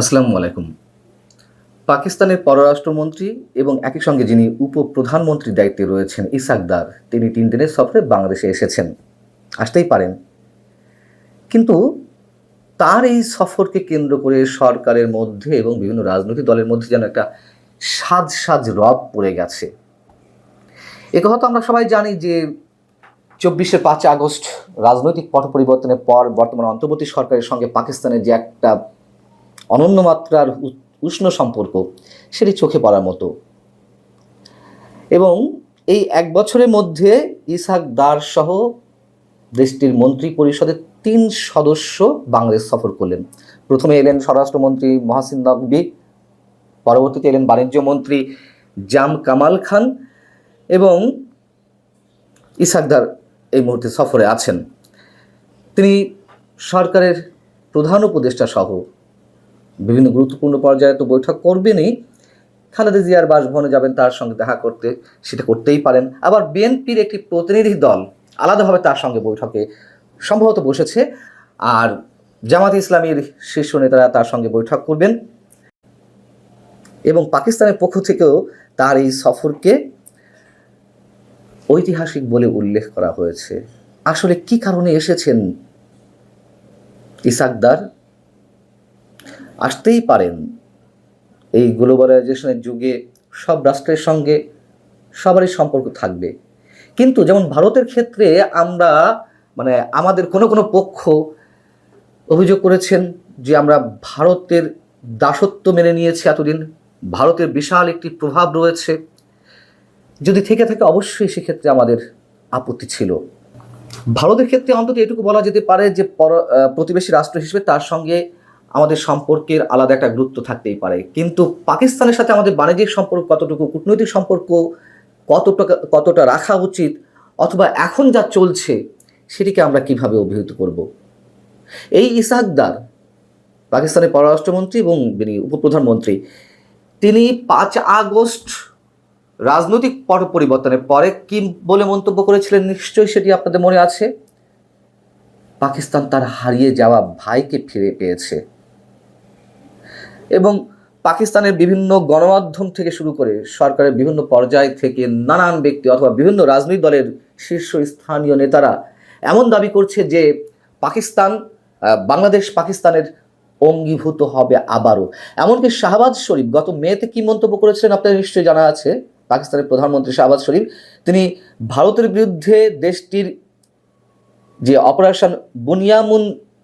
আসসালামু আলাইকুম। পাকিস্তানের পররাষ্ট্রমন্ত্রী এবং একই সঙ্গে যিনি উপপ্রধানমন্ত্রীর দায়িত্বে রয়েছেন ইসাকদার তিনি তিন দিনের সফরে বাংলাদেশে এসেছেন। আসতেই পারেন। কিন্তু তার এই সফরকে কেন্দ্র করে সরকারের মধ্যে এবং বিভিন্ন রাজনৈতিক দলের মধ্যে যেন একটা সাজ সাজ রব পড়ে গেছে। এ কথা তো আমরা সবাই জানি যে চব্বিশে পাঁচ আগস্ট রাজনৈতিক পট পরিবর্তনের পর বর্তমান অন্তর্বর্তী সরকারের সঙ্গে পাকিস্তানের যে একটা অনন্য মাত্রার উষ্ণ সম্পর্ক সেটি চোখে পড়ার মতো। এবং এই এক বছরের মধ্যে ইসাক দার সহ দেশটির মন্ত্রী পরিষদের তিন সদস্য বাংলাদেশ সফর করলেন। প্রথমে এলেন স্বরাষ্ট্রমন্ত্রী মহাসিন নকবি, পরবর্তীতে এলেন বাণিজ্য মন্ত্রী জাম কামাল খান এবং ইসাকদার এই মুহূর্তে সফরে আছেন। তিনি সরকারের প্রধান উপদেষ্টা সহ বিভিন্ন গুরুত্বপূর্ণ পর্যায়ে তো বৈঠক করবেনই। খালেদা জিয়ার বাসভবনে যাবেন, তার সঙ্গে দেখা করতে, সেটা করতেই পারেন। আবার বিএনপির একটি প্রতিনিধি দল আলাদাভাবে তার সঙ্গে বৈঠকে সম্ভবত বসেছে। আর জামাত ইসলামীর শীর্ষ নেতারা তার সঙ্গে বৈঠক করবেন। এবং পাকিস্তানের পক্ষ থেকেও তার এই সফরকে ঐতিহাসিক বলে উল্লেখ করা হয়েছে। আসলে কি কারণে এসেছেন ইসাকদার? আসতেই পারেন। এই গ্লোবালাইজেশনের যুগে সব রাষ্ট্রের সঙ্গে সবারই সম্পর্ক থাকবে। কিন্তু যেমন ভারতের ক্ষেত্রে আমরা মানে আমাদের কোনো কোনো পক্ষ অভিযোগ করেছেন যে আমরা ভারতের দাসত্ব মেনে নিয়েছি এতদিন, ভারতের বিশাল একটি প্রভাব রয়েছে। যদি থেকে থাকে অবশ্যই সেক্ষেত্রে আমাদের আপত্তি ছিল। ভারতের ক্ষেত্রে অন্তত এটুকু বলা যেতে পারে যে পর প্রতিবেশী রাষ্ট্র হিসেবে তার সঙ্গে আমাদের সম্পর্কের আলাদা একটা গুরুত্ব থাকতেই পারে। কিন্তু পাকিস্তানের সাথে আমাদের বাণিজ্যিক সম্পর্ক কতটুকু, কূটনৈতিক সম্পর্ক কতটা কতটা রাখা উচিত অথবা এখন যা চলছে সেটিকে আমরা কীভাবে অভিহিত করব? এই ইসাকদার পাকিস্তানের পররাষ্ট্রমন্ত্রী এবং উপপ্রধানমন্ত্রী, তিনি পাঁচ আগস্ট রাজনৈতিক পট পরিবর্তনের পরে কি বলে মন্তব্য করেছিলেন নিশ্চয়ই সেটি আপনাদের মনে আছে? পাকিস্তান তার হারিয়ে যাওয়া ভাইকে ফিরে পেয়েছে। এবং পাকিস্তানের বিভিন্ন গণমাধ্যম থেকে শুরু করে সরকারের বিভিন্ন পর্যায় থেকে নানান ব্যক্তি অথবা বিভিন্ন রাজনৈতিক দলের শীর্ষ স্থানীয় নেতারা এমন দাবি করছে যে পাকিস্তান বাংলাদেশ পাকিস্তানের অঙ্গীভূত হবে আবারও। এমনকি শাহবাজ শরীফ, গত মেতে কি মন্তব্য করেছিলেন আপনাদের নিশ্চয়ই জানা আছে, পাকিস্তানের প্রধানমন্ত্রী শাহবাজ শরীফ, তিনি ভারতের বিরুদ্ধে দেশটির যে অপারেশন বুনিয়ামুন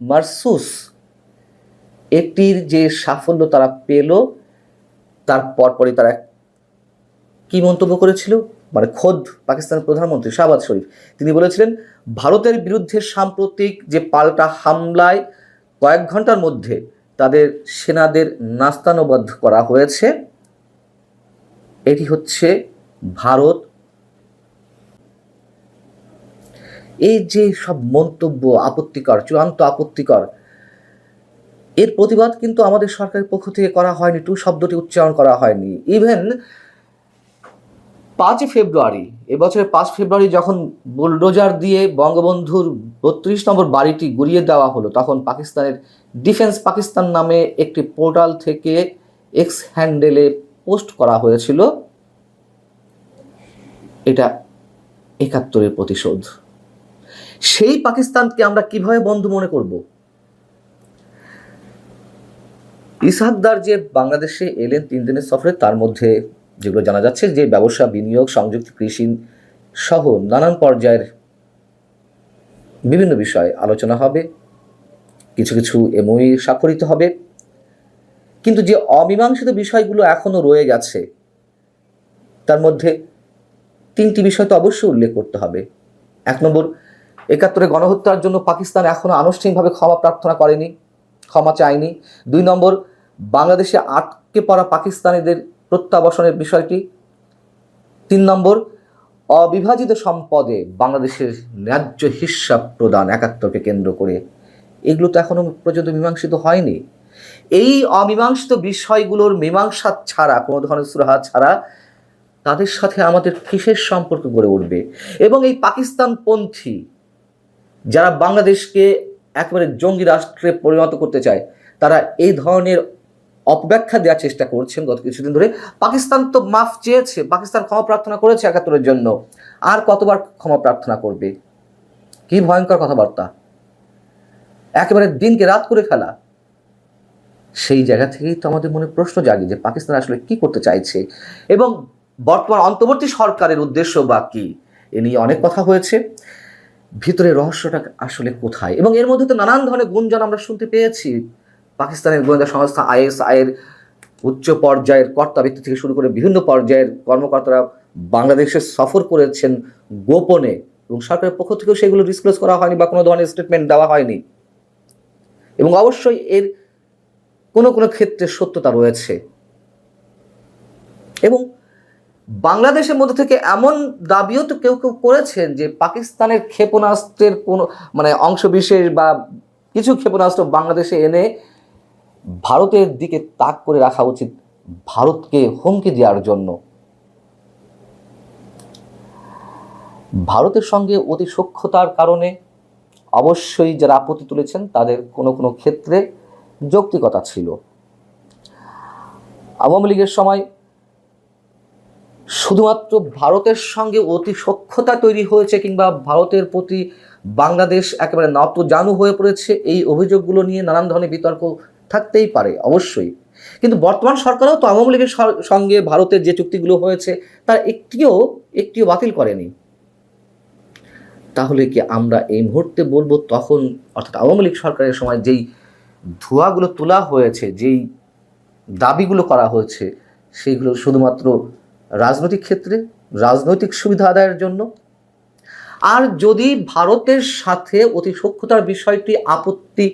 মারসুস এটির যে সাফল্য তারা পেল, তার পরপরই তারা কি মন্তব্য করেছিল? মানে খোদ পাকিস্তানের প্রধানমন্ত্রী শাহবাজ শরীফ। তিনি বলেছিলেন, ভারতের বিরুদ্ধে সাম্প্রতিক যে পাল্টা হামলায় কয়েক ঘণ্টার মধ্যে তাদের সেনাদের নাস্তানবদ্ধ করা হয়েছে, এটি হচ্ছে ভারত। এই যে সব মন্তব্য, আপত্তিকর, চূড়ান্ত আপত্তিকর এর প্রতিবাদ কিন্তু আমাদের সরকারের পক্ষ থেকে করা হয়নি, টু শব্দটি উচ্চারণ করা হয়নি। ইভেন পাঁচই ফেব্রুয়ারি, এবছরের পাঁচ ফেব্রুয়ারি যখন বুলডোজার দিয়ে বঙ্গবন্ধুর বত্রিশ নম্বর বাড়িটি গুড়িয়ে দেওয়া হলো, তখন পাকিস্তানের ডিফেন্স পাকিস্তান নামে একটি পোর্টাল থেকে এক্স হ্যান্ডেলে পোস্ট করা হয়েছিল। এটা একাত্তরের প্রতিশোধ। সেই পাকিস্তানকে আমরা কীভাবে বন্ধু মনে করব? ইসাকদার যে বাংলাদেশে এলেন, তিন দিনের সফরে, তার মধ্যে যেগুলো জানা যাচ্ছে যে ব্যবসা, বিনিয়োগ, সংযুক্ত কৃষি সহ নানান পর্যায়ের বিভিন্ন বিষয়ে আলোচনা হবে। কিছু কিছু এমওই স্বাক্ষরিত হবে। কিন্তু যে অমীমাংসিত বিষয়গুলো এখনও রয়ে গেছে, তার মধ্যে তিনটি বিষয় তো অবশ্যই উল্লেখ করতে হবে। এক নম্বর, একাত্তরে গণহত্যার জন্য পাকিস্তান এখনও আনুষ্ঠানিকভাবে ক্ষমা প্রার্থনা করেনি, ক্ষমা চায়নি। দুই নম্বর বাংলাদেশে আটকে পড়া পাকিস্তানিদের প্রত্যাবাসনের বিষয়টি। তিন নম্বর, অবিভাজিত সম্পদে বাংলাদেশের ন্যায্য হিসাব প্রদান একাত্তরকে কেন্দ্র করে। এগুলো তো এখনও পর্যন্ত মীমাংসিত হয়নি। এই অমীমাংসিত বিষয়গুলোর মীমাংসা ছাড়া, কোনো ধরনের সুরাহা ছাড়া তাদের সাথে আমাদের কিসের সম্পর্ক গড়ে উঠবে? এবং এই পাকিস্তানপন্থী যারা বাংলাদেশকে একেবারে জঙ্গি রাষ্ট্রে পরিণত করতে চায়, তারা এই ধরনের অপব্যাখ্যা দেওয়ার চেষ্টা করছেন গত কিছুদিন ধরে। পাকিস্তান তো মাফ চেয়েছে, পাকিস্তান ক্ষমা প্রার্থনা করেছে একাত্তরের জন্য। আর কতবার ক্ষমা প্রার্থনা করবে? কি ভয়ঙ্কর কথাবার্তা। একেবারে দিনকে রাত করে ফেলা। সেই জায়গা থেকেই তো আমাদের মনে প্রশ্ন জাগে যে পাকিস্তান আসলে কি করতে চাইছে। এবং বর্তমান অন্তর্বর্তী সরকারের উদ্দেশ্য বা কি? এ নিয়ে অনেক কথা হয়েছে। ভিতরে রহস্যটা আসলে কোথায়? এবং এর মধ্যে তো নানান ধরনের গুঞ্জন আমরা শুনতে পেয়েছি। পাকিস্তানের গোয়েন্দা সংস্থা আইএসআই এর উচ্চ পর্যায়ের কর্তাবৃত্তি থেকে শুরু করে বিভিন্ন পর্যায়ের কর্মকর্তারা বাংলাদেশে সফর করেছেন গোপনে এবং সরকারের পক্ষ থেকেও সেগুলো ডিসক্লোজ করা হয়নি বা কোনো ধরনের স্টেটমেন্ট দেওয়া হয়নি। এবং অবশ্যই এর কোনো কোনো ক্ষেত্রে সত্যতা রয়েছে। এবং বাংলাদেশের মধ্যে থেকে এমন দাবিও তো কেউ কেউ করেছেন যে পাকিস্তানের ক্ষেপণাস্ত্রের কোনো মানে অংশবিশেষ বা কিছু ক্ষেপণাস্ত্র বাংলাদেশে এনে ভারতের দিকে তাক করে রাখা উচিত ভারতকে হুমকি দেওয়ার জন্য। ভারতের সঙ্গে অতি সূক্ষ্মতার কারণে অবশ্যই যারা আপত্তি তুলেছেন তাদের কোনো কোনো ক্ষেত্রে যৌক্তিকতা ছিল। আওয়ামী লীগের সময় শুধুমাত্র ভারতের সঙ্গে অতি সক্ষতা তৈরি হয়েছে কিংবা ভারতের প্রতি বাংলাদেশ একেবারে নত জানু হয়ে পড়েছে, এই অভিযোগগুলো নিয়ে নানান ধরনের বিতর্ক থাকতেই পারে, অবশ্যই। কিন্তু বর্তমান সরকারও তো আওয়ামী লীগের সঙ্গে ভারতের যে চুক্তিগুলো হয়েছে, তার একটিও একটিও বাতিল করেনি। তাহলে কি আমরা এই মুহূর্তে বলব তখন, অর্থাৎ আওয়ামী লীগ সরকারের সময় যেই ধোঁয়াগুলো তোলা হয়েছে, যেই দাবিগুলো করা হয়েছে সেইগুলো শুধুমাত্র রাজনৈতিক ক্ষেত্রে, রাজনৈতিক সুবিধা আদায়ের জন্য? আর যদি ভারতের সাথে অতি সক্ষতার বিষয়টি, আপত্তি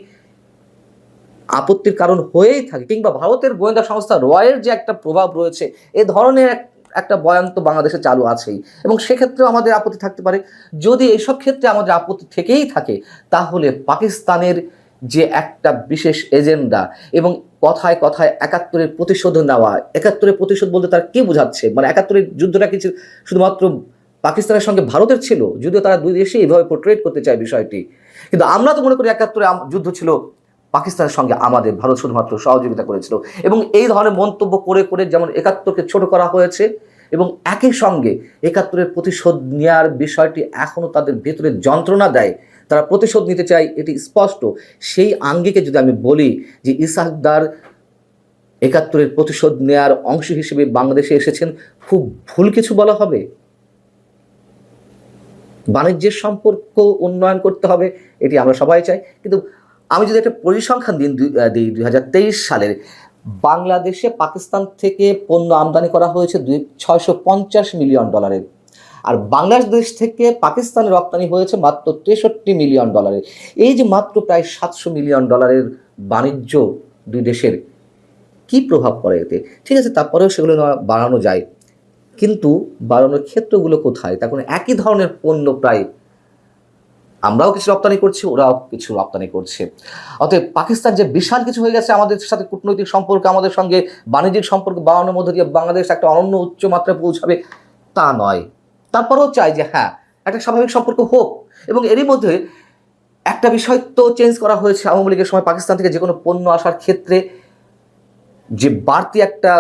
আপত্তির কারণ হয়েই থাকে। কিংবা ভারতের গোয়েন্দা সংস্থা রয়ের যে একটা প্রভাব রয়েছে, এ ধরনের একটা বয়ান তো বাংলাদেশে চালু আছেই। এবং সেক্ষেত্রেও আমাদের আপত্তি থাকতে পারে। যদি এইসব ক্ষেত্রে আমাদের আপত্তি থেকেই থাকে, তাহলে পাকিস্তানের যে একটা বিশেষ এজেন্ডা এবং কথায় কথায় একাত্তরের প্রতিশোধ নেওয়া, একাত্তরের প্রতিশোধ বলতে তার কি বোঝাচ্ছে? মানে একাত্তরের যুদ্ধটা কিছু শুধুমাত্র পাকিস্তানের সঙ্গে ভারতের ছিল? যদিও তারা দুই দেশে এইভাবে পোর্ট্রেট করতে চায় বিষয়টি। কিন্তু আমরা তো মনে করি একাত্তরে যুদ্ধ ছিল পাকিস্তানের সঙ্গে আমাদের ভারত শুধুমাত্র সহযোগিতা করেছিল। এবং এই ধরনের মন্তব্য করে করে যেমন একাত্তরকে ছোট করা হয়েছে এবং একই সঙ্গে একাত্তরের প্রতিশোধ নেওয়ার বিষয়টি এখনও তাদের ভেতরে যন্ত্রণা দেয়, তারা প্রতিশোধ নিতে চায় এটি স্পষ্ট। সেই আঙ্গিকে যদি আমি বলি যে ইসাকদার একাত্তরের প্রতিশোধ নেয়ার অংশ হিসেবে বাংলাদেশে এসেছেন, খুব ভুল কিছু বলা হবে। বাণিজ্যের সম্পর্ক উন্নয়ন করতে হবে, এটি আমরা সবাই চাই। কিন্তু আমি যদি একটা পরিসংখ্যান দিন দুই- দিই হাজার তেইশ সালের, বাংলাদেশে পাকিস্তান থেকে পণ্য আমদানি করা হয়েছে দুই, ছয়শো পঞ্চাশ মিলিয়ন ডলারের। আর বাংলাদেশ থেকে পাকিস্তানে রপ্তানি হয়েছে মাত্র তেষট্টি মিলিয়ন ডলারের। এই যে মাত্র প্রায় সাতশো মিলিয়ন ডলারের বাণিজ্য দুই দেশের, কি প্রভাব পড়ে এতে? ঠিক আছে, তারপরেও সেগুলো বাড়ানো যায়। কিন্তু বাড়ানোর ক্ষেত্রগুলো কোথায়? তখন একই ধরনের পণ্য প্রায় আমরাও কিছু রপ্তানি করছি, ওরাও কিছু রপ্তানি করছে। অতএব পাকিস্তান যে বিশাল কিছু হয়ে গেছে আমাদের সাথে কূটনৈতিক সম্পর্ক, আমাদের সঙ্গে বাণিজ্যিক সম্পর্ক বাড়ানোর মধ্য দিয়ে বাংলাদেশ একটা অনন্য উচ্চ মাত্রায় পৌঁছাবে, তা নয়। তারপরেও চাই যে হ্যাঁ একটা স্বাভাবিক সম্পর্ক হোক এবং এরই মধ্যে একটা বিষয় তো চেঞ্জ করা হয়েছে আওয়ামী লীগের সময় পাকিস্তান থেকে যে কোনো পণ্য আসার ক্ষেত্রে যে বাড়তি একটা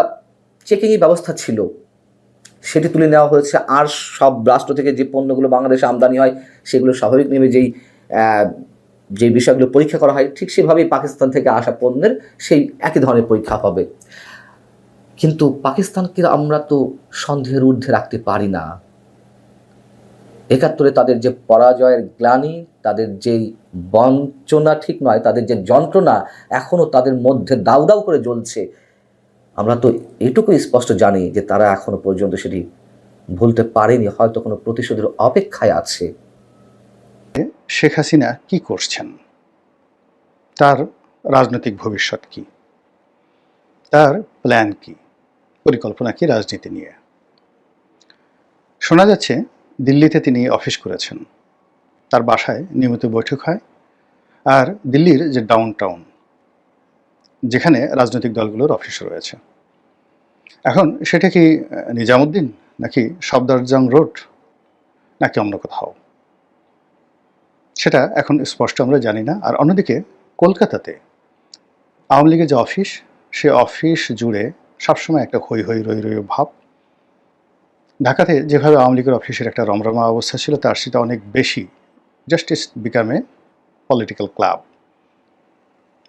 চেকিংয়ের ব্যবস্থা ছিল সেটি তুলে নেওয়া হয়েছে। আর সব রাষ্ট্র থেকে যে পণ্যগুলো বাংলাদেশে আমদানি হয়, সেগুলো স্বাভাবিক নেমে যেই যে বিষয়গুলো পরীক্ষা করা হয়, ঠিক সেভাবেই পাকিস্তান থেকে আসা পণ্যের সেই একই ধরনের পরীক্ষা হবে। কিন্তু পাকিস্তানকে আমরা তো সন্দেহের ঊর্ধ্বে রাখতে পারি না। একাত্তরে তাদের যে পরাজয়ের গ্লানি, তাদের যেই বঞ্চনা ঠিক নয়, তাদের যে যন্ত্রণা এখনও তাদের মধ্যে দাউ দাউ করে জ্বলছে। আমরা তো এটুকু স্পষ্ট জানি যে তারা এখনও পর্যন্ত সেটি ভুলতে পারেনি, হয়তো কোনো প্রতিশোধের অপেক্ষায় আছে। শেখ হাসিনা কি করছেন? তার রাজনৈতিক ভবিষ্যৎ কি? তার প্ল্যান কি? পরিকল্পনা কি রাজনীতি নিয়ে? শোনা যাচ্ছে দিল্লিতে তিনি অফিস করেছেন। তার বাসায় নিয়মিত বৈঠক হয়। আর দিল্লির যে ডাউন টাউন যেখানে রাজনৈতিক দলগুলোর অফিস রয়েছে। এখন সেটা কি নিজামুদ্দিন নাকি সফদরজং রোড নাকি অন্য কোথাও? সেটা এখন স্পষ্ট আমরা জানি না। আর অন্যদিকে কলকাতাতে আওয়ামী লীগের যে অফিস সে অফিস জুড়ে সবসময় একটা হই হই রই রই ভাব। ঢাকাতে যেভাবে আওয়ামী লীগের অফিসের একটা রমরমা অবস্থা ছিল, তার সেটা অনেক বেশি জাস্টিস বিকামে পলিটিক্যাল ক্লাব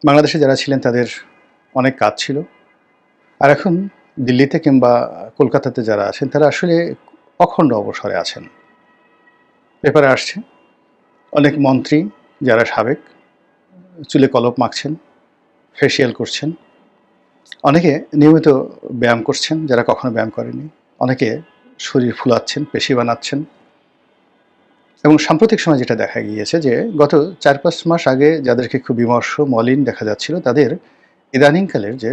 বাংলাদেশে যারা ছিলেন, তাদের অনেক কাজ ছিল। আর এখন দিল্লিতে কিংবা কলকাতাতে যারা আছেন, তারা আসলে অখণ্ড অবসরে আছেন। পেপারে আসছে অনেক মন্ত্রী যারা সাবেক, চুলে কলপ মাখছেন, ফেসিয়াল করছেন। অনেকে নিয়মিত ব্যায়াম করছেন, যারা কখনো ব্যায়াম করেনি অনেকে শরীর ফুলাচ্ছেন, পেশি বানাচ্ছেন। এবং সাম্প্রতিক সময় যেটা দেখা গিয়েছে যে গত চার পাঁচ মাস আগে যাদেরকে খুব বিমর্ষ, মলিন দেখা যাচ্ছিল, তাদের ইদানিংকালের যে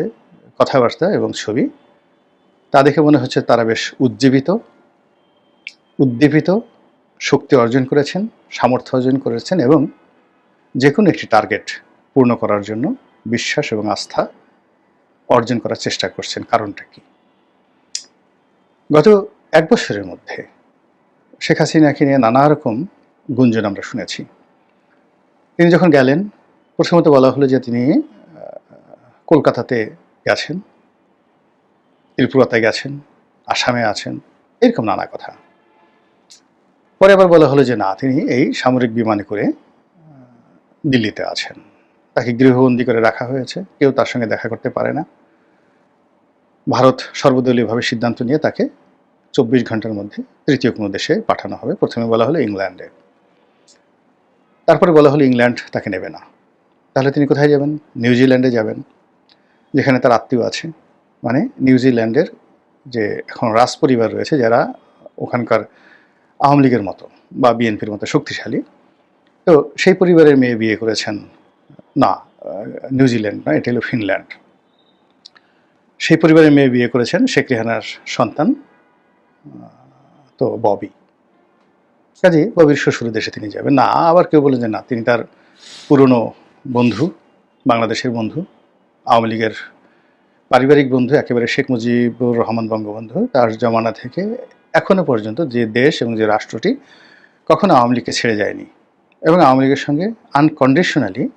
কথাবার্তা এবং ছবি, তা দেখে মনে হচ্ছে তারা বেশ উজ্জীবিত, উদ্দীপিত, শক্তি অর্জন করেছেন, সামর্থ্য অর্জন করেছেন এবং যে কোনো একটি টার্গেট পূর্ণ করার জন্য বিশ্বাস এবং আস্থা অর্জন করার চেষ্টা করছেন। কারণটা কি? গত এক বছরের মধ্যে শেখ হাসিনাকে নিয়ে নানা রকম গুঞ্জন আমরা শুনেছি। তিনি যখন গেলেন, প্রথমত বলা হলো যে তিনি কলকাতাতে গেছেন, ত্রিপুরাতে গেছেন, আসামে আছেন, এরকম নানা কথা। পরে আবার বলা হলো যে না, তিনি এই সামরিক বিমানে করে দিল্লিতে আছেন। তাকে গৃহবন্দী করে রাখা হয়েছে, কেউ তার সঙ্গে দেখা করতে পারে না। ভারত সর্বদলীয়ভাবে সিদ্ধান্ত নিয়ে তাকে চব্বিশ ঘণ্টার মধ্যে তৃতীয় কোনো দেশে পাঠানো হবে। প্রথমে বলা হলো ইংল্যান্ডে। তারপরে বলা হলো ইংল্যান্ড তাকে নেবে না। তাহলে তিনি কোথায় যাবেন? নিউজিল্যান্ডে যাবেন, যেখানে তার আত্মীয় আছে। মানে নিউজিল্যান্ডের যে এখন রাজ পরিবার রয়েছে, যারা ওখানকার আওয়ামী লীগের মতো বা বিএনপির মতো শক্তিশালী, তো সেই পরিবারের মেয়ে বিয়ে করেছেন। না নিউজিল্যান্ড না এটা হলো ফিনল্যান্ড। সেই পরিবারের মেয়ে বিয়ে করেছেন শেখ রেহানার সন্তান তো ববি। কাজে ববির শ্বশুর দেশে তিনি যাবেন। না, আবার কেউ বলেন যে না, তিনি তার পুরনো বন্ধু, বাংলাদেশের বন্ধু, আওয়ামী লীগের পারিবারিক বন্ধু, একেবারে শেখ মুজিবুর রহমান বঙ্গবন্ধু, তার জমানা থেকে এখনও পর্যন্ত যে দেশ এবং যে রাষ্ট্রটি কখনো আওয়ামী লীগকে ছেড়ে যায়নি এবং আওয়ামী লীগের সঙ্গে আনকন্ডিশনালি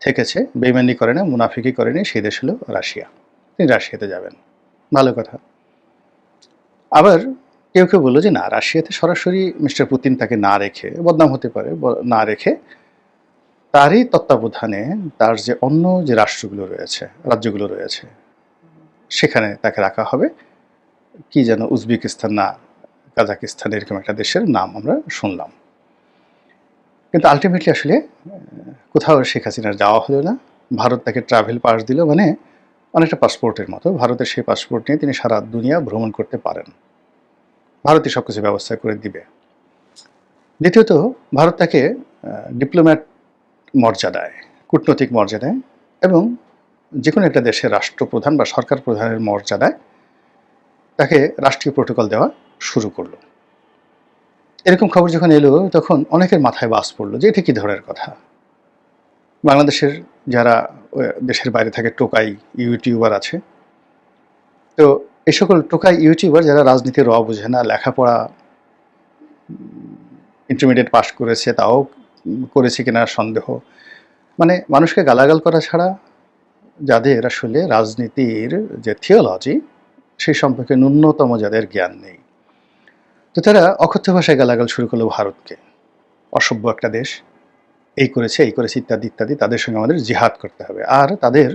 থেকেছে, বেইমানি করে না মুনাফিকি করেনি, সেই দেশ হলো রাশিয়া। তিনি রাশিয়াতে যাবেন। ভালো কথা। আবার কেউ কেউ বলল যে, না, রাশিয়াতে সরাসরি মিস্টার পুতিন তাকে না রেখে, বদনাম হতে পারে না রেখে তারই তত্ত্বাবধানে তার যে অন্য যে রাষ্ট্রগুলো রয়েছে, রাজ্যগুলো রয়েছে, সেখানে তাকে রাখা হবে। কি যেন উজবেকিস্তান না, কাজাকিস্তান এরকম একটা দেশের নাম আমরা শুনলাম। কিন্তু আলটিমেটলি আসলে কোথাও শেখ হাসিনার যাওয়া হলো না। ভারত তাকে ট্রাভেল পাস দিল মানে অনেকটা পাসপোর্টের মতো। ভারতের সেই পাসপোর্ট নিয়ে তিনি সারা দুনিয়া ভ্রমণ করতে পারেন। ভারতই সব কিছু ব্যবস্থা করে দিবে। দ্বিতীয়ত, ভারত তাকে ডিপ্লোম্যাট মর্যাদায়, কূটনৈতিক মর্যাদায় এবং যে কোনো একটা দেশের রাষ্ট্রপ্রধান বা সরকার প্রধানের মর্যাদায় তাকে রাষ্ট্রীয় প্রোটোকল দেওয়া শুরু করল। এরকম খবর যখন এলো, তখন অনেকের মাথায় বাস পড়ল যে এটা কী ধরনের কথা? বাংলাদেশের যারা দেশের বাইরে থাকে টোকাই, ইউটিউবার আছে, তো এই সকল টোকাই ইউটিউবার যারা রাজনীতির র বোঝে না, লেখাপড়া ইন্টারমিডিয়েট পাশ করেছে, তাও করেছে কিনা সন্দেহ। মানে মানুষকে গালাগাল করা ছাড়া যাদের আসলে রাজনীতির যে থিওলজি সেই সম্পর্কে ন্যূনতম যাদের জ্ঞান নেই। তো তারা অকথ্য ভাষায় গালাগাল শুরু করল ভারতকে। অসভ্য একটা দেশ। এই করেছে এই করেছে, ইত্যাদি ইত্যাদি। তাদের সঙ্গে আমাদের জিহাদ করতে হবে। আর তাদের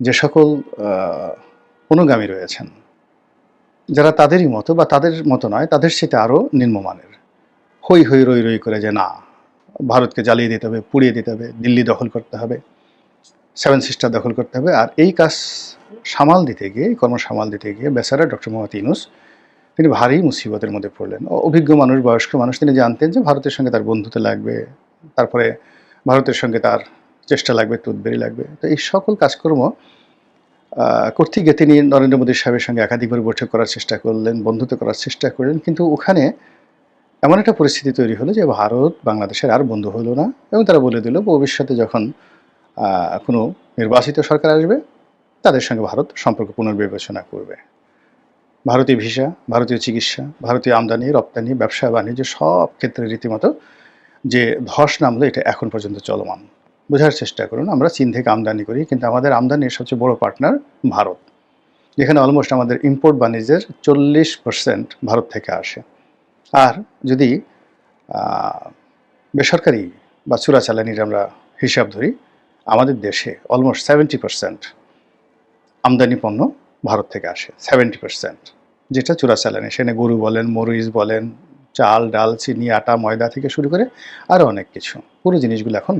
যে সকল অনুগামী রয়েছেন। যারা তাদেরই মতো বা তাদের মতো নয়, তাদের সেটা আরও নিম্নমানের। হই হই রই রই করে যে না, ভারতকে জ্বালিয়ে দিতে হবে, পুড়িয়ে দিতে হবে, দিল্লি দখল করতে হবে, সেভেন সিস্টার দখল করতে হবে, আর এই কাজ সামাল দিতে গিয়ে কর্ম সামাল দিতে গিয়ে বেচারা ডক্টর মোহাম্মদ ইউনুস, তিনি ভারী মুসিবতের মধ্যে পড়লেন। অভিজ্ঞ মানুষ, বয়স্ক মানুষ, তিনি জানতেন যে ভারতের সঙ্গে তার বন্ধুতে লাগবে, তারপরে ভারতের সঙ্গে তার চেষ্টা লাগবে তুদবেরি লাগবে। তো এই সকল কাজকর্ম আহ, করতে গিয়ে তিনি নরেন্দ্র মোদী সাহেবের সঙ্গে একাধিকবার বৈঠক করার চেষ্টা করলেন বন্ধুত্ব করার চেষ্টা করলেন কিন্তু ওখানে এমন একটা পরিস্থিতি তৈরি হলো যে ভারত বাংলাদেশের আর বন্ধু হলো না এবং তারা বলে দিল ভবিষ্যতে যখন কোনো নির্বাচিত সরকার আসবে তাদের সঙ্গে ভারত সম্পর্ক পুনর্বিবেচনা করবে। ভারতীয় ভিসা ভারতীয় চিকিৎসা ভারতীয় আমদানি রপ্তানি ব্যবসা বাণিজ্য সব ক্ষেত্রে রীতিমতো যে ধস নামলো এটা এখন পর্যন্ত চলমান। বোঝার চেষ্টা করুন, আমরা চীন থেকে আমদানি করি, কিন্তু আমাদের আমদানির সবচেয়ে বড় পার্টনার ভারত, যেখানে অলমোস্ট আমাদের ইম্পোর্ট বাণিজ্যের চল্লিশ পার্সেন্ট ভারত থেকে আসে। আর যদি বেসরকারি বা চোরাচালানির আমরা হিসাব ধরি, আমাদের দেশে অলমোস্ট সেভেন্টি পার্সেন্ট আমদানি পণ্য ভারত থেকে আসে সেভেন্টি পার্সেন্ট যেটা চোরাচালানি। সেখানে গরু বলেন, মরিচ বলেন, চাল, ডাল, চিনি, আটা, ময়দা থেকে শুরু করে আরও অনেক কিছু। পুরো জিনিসগুলো এখন